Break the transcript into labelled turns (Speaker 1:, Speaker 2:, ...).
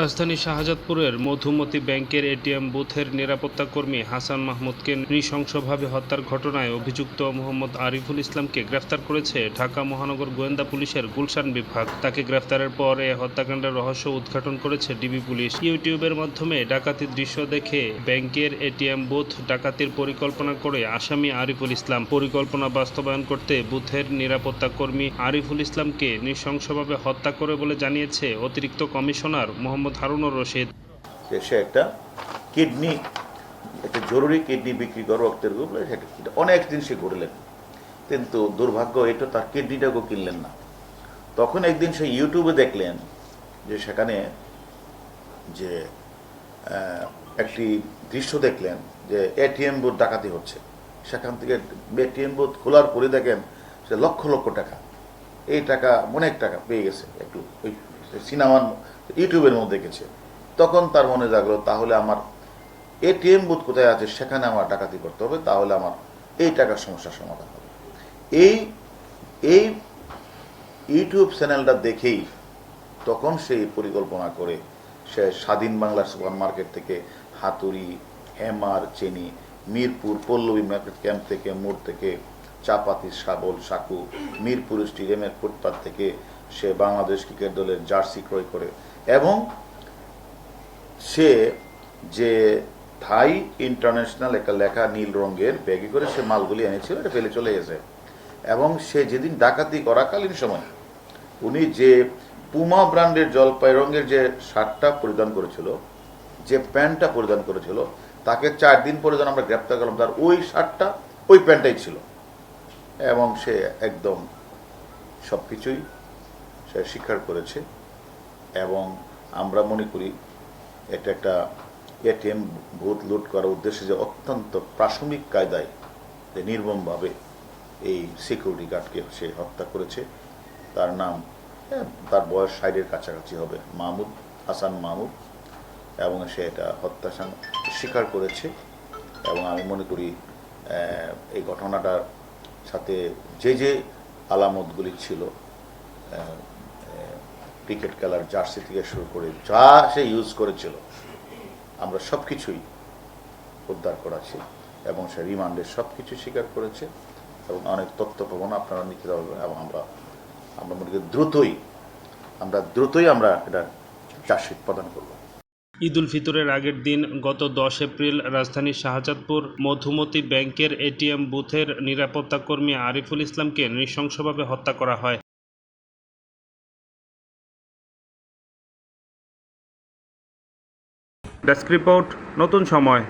Speaker 1: রাজধানী শাহজাদপুরের মধুমতি ব্যাংকের এটিএম বুথের নিরাপত্তা কর্মী হাসান মাহমুদকে নৃশংসভাবে হত্যার ঘটনায় অভিযুক্ত মোহাম্মদ আরিফুল ইসলামকে গ্রেফতার করেছে ঢাকা মহানগর গোয়েন্দা পুলিশের গুলশান বিভাগ। তাকে গ্রেফতারের পর এ হত্যাকাণ্ডের রহস্য উদ্ঘাটন করেছে ডিবি পুলিশ। ইউটিউবের মাধ্যমে ডাকাতির দৃশ্য দেখে ব্যাংকের এটিএম বুথ ডাকাতির পরিকল্পনা করে আসামি আরিফুল ইসলাম। পরিকল্পনা বাস্তবায়ন করতে বুথের নিরাপত্তা কর্মী আরিফুল ইসলামকে নৃশংসভাবে হত্যা করে বলে জানিয়েছে অতিরিক্ত কমিশনার মোহাম্মদ হারুনুর রশিদ।
Speaker 2: সে একটা কিডনি, একটা জরুরি কিডনি বিক্রি করে রক্তের গ্রুপ অনেক দিন সে কিন্তু দুর্ভাগ্য, এটা তার কিডনিটাকেও কিনলেন না। তখন একদিন সে ইউটিউবে দেখলেন যে সেখানে যে একটি দৃশ্য দেখলেন যে এটিএম বুথ ডাকাতি হচ্ছে। সেখান থেকে এটিএম বুথ খোলার পরে দেখেন সে লক্ষ লক্ষ টাকা, এই টাকা অনেক টাকা পেয়ে গেছে, একটু ওই সিনেমার ইউটিউবের মধ্যে গেছে তখন তার মনে জাগলো, তাহলে আমার এটিএম বুথ কোথায় আছে? সেখানে আমার ডাকাতি করতে হবে, তাহলে আমার এই টাকার সমস্যার সমাধান হবে। এই এই ইউটিউব চ্যানেলটা দেখেই তখন সেই পরিকল্পনা করে সে স্বাধীন বাংলা সুপার মার্কেট থেকে হাতুড়ি, হেমার, চেনি, মিরপুর, পল্লবী মার্কেট ক্যাম্প থেকে, মোড় থেকে চাপাতি, শাবল, সাকু, মিরপুর স্টেডিয়ামের ফুটপাত থেকে সে বাংলাদেশ ক্রিকেট দলের জার্সি ক্রয় করে। এবং সে যে থাই ইন্টারন্যাশনাল একটা লেখা নীল রঙের ব্যাগে করে সে মালগুলি এনেছিল, এটা ফেলে চলে গেছে। এবং সে যেদিন ডাকাতি করাকালীন সময় উনি যে পুমা ব্র্যান্ডের জলপাই রঙের যে শার্টটা পরিধান করেছিল, যে প্যান্টটা পরিধান করেছিল, তাকে চার দিন পরে যখন আমরা গ্রেপ্তার করলাম, তার ওই শার্টটা ওই প্যান্টটাই ছিল। এবং সে একদম সব কিছুই সে স্বীকার করেছে এবং আমরা মনে করি এটা একটা এটিএম ভূত লুট করার উদ্দেশ্যে যে অত্যন্ত প্রাথমিক কায়দায় যে নির্মমভাবে এই সিকিউরিটি গার্ডকে সে হত্যা করেছে। তার নাম হ্যাঁ, তার বয়স ষাটের কাছাকাছি হবে মাহমুদ হাসান মাহমুদ। এবং সে এটা হত্যা স্বীকার করেছে। এবং আমি মনে করি এই ঘটনাটার সাথে যে যে আলামতগুলি ছিল ক্রিকেট খেলার জার্সি থেকে শুরু করে যা সে ইউজ করেছিল, আমরা সব কিছুই উদ্ধার করাছি এবং সে রিমান্ডের সব কিছু স্বীকার করেছে এবং অনেক তথ্য প্রমাণ আপনারা নিতে পারবেন এবং আমরা আমরা মনে করি দ্রুতই, আমরা দ্রুতই আমরা এটা চার্জশিট প্রদান করব।
Speaker 1: ঈদ উল ফিতরের আগের দিন গত দশ এপ্রিল রাজধানীর শাহজাদপুর মধুমতি ব্যাংকের এটিএম বুথের নিরাপত্তাকর্মী আরিফুল ইসলামকে নৃশংসভাবে হত্যা করা হয়। ডেস্ক রিপোর্ট, নতুন সময়।